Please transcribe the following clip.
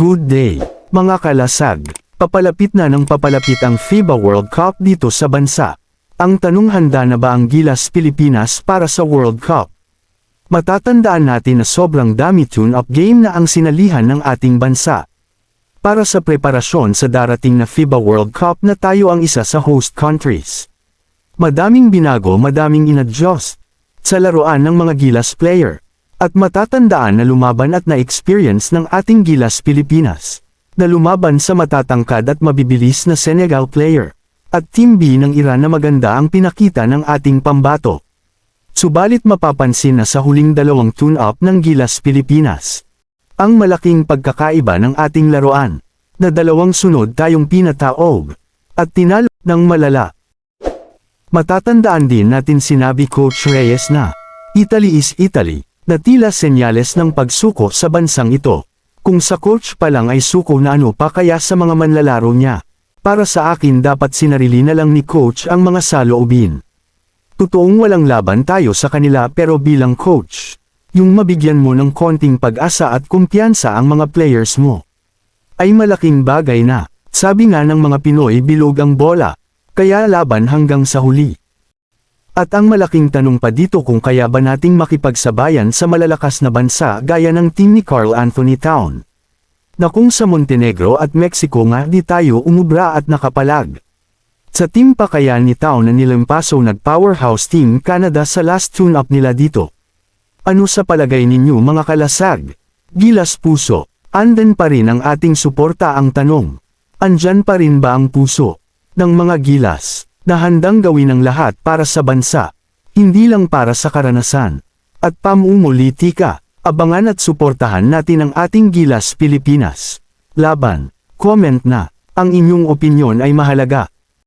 Good day, mga kalasag. Papalapit na ng papalapit ang FIBA World Cup dito sa bansa. Ang tanong handa na ba ang Gilas Pilipinas para sa World Cup? Matatandaan natin na sobrang dami tune-up game na ang sinalihan ng ating bansa. Para sa preparasyon sa darating na FIBA World Cup na tayo ang isa sa host countries. Madaming binago, madaming inadjust sa laruan ng mga Gilas player. At matatandaan na lumaban at na-experience ng ating Gilas Pilipinas. Na lumaban sa matatangkad at mabibilis na Senegal player. At Team B ng Iran na maganda ang pinakita ng ating pambato. Subalit mapapansin na sa huling dalawang tune-up ng Gilas Pilipinas. Ang malaking pagkakaiba ng ating laruan. Na dalawang sunod tayong pinataog. At tinalo ng malala. Matatandaan din natin sinabi Coach Reyes na, Italy is Italy, na tila senyales ng pagsuko sa bansang ito. Kung sa coach pa lang ay suko na ano pa kaya sa mga manlalaro niya. Para sa akin dapat sinarili na lang ni coach ang mga saloobin. Totoong walang laban tayo sa kanila pero bilang coach, yung mabigyan mo ng konting pag-asa at kumpiyansa ang mga players mo. Ay malaking bagay na, sabi nga ng mga Pinoy bilog ang bola, kaya laban hanggang sa huli. At ang malaking tanong pa dito kung kaya ba nating makipagsabayan sa malalakas na bansa gaya ng team ni Carl Anthony Town. Na kung sa Montenegro at Mexico nga di tayo umubra at nakapalag. Sa team pa kaya ni Town na nilampaso nag-powerhouse team Canada sa last tune-up nila dito. Ano sa palagay ninyo mga kalasag? Gilas puso, andan pa rin ang ating suporta ang tanong. Andyan pa rin ba ang puso ng mga gilas? Na handang gawin ang lahat para sa bansa, hindi lang para sa karanasan. At pamumulitika, abangan at suportahan natin ang ating Gilas Pilipinas. Laban, comment na, ang inyong opinyon ay mahalaga.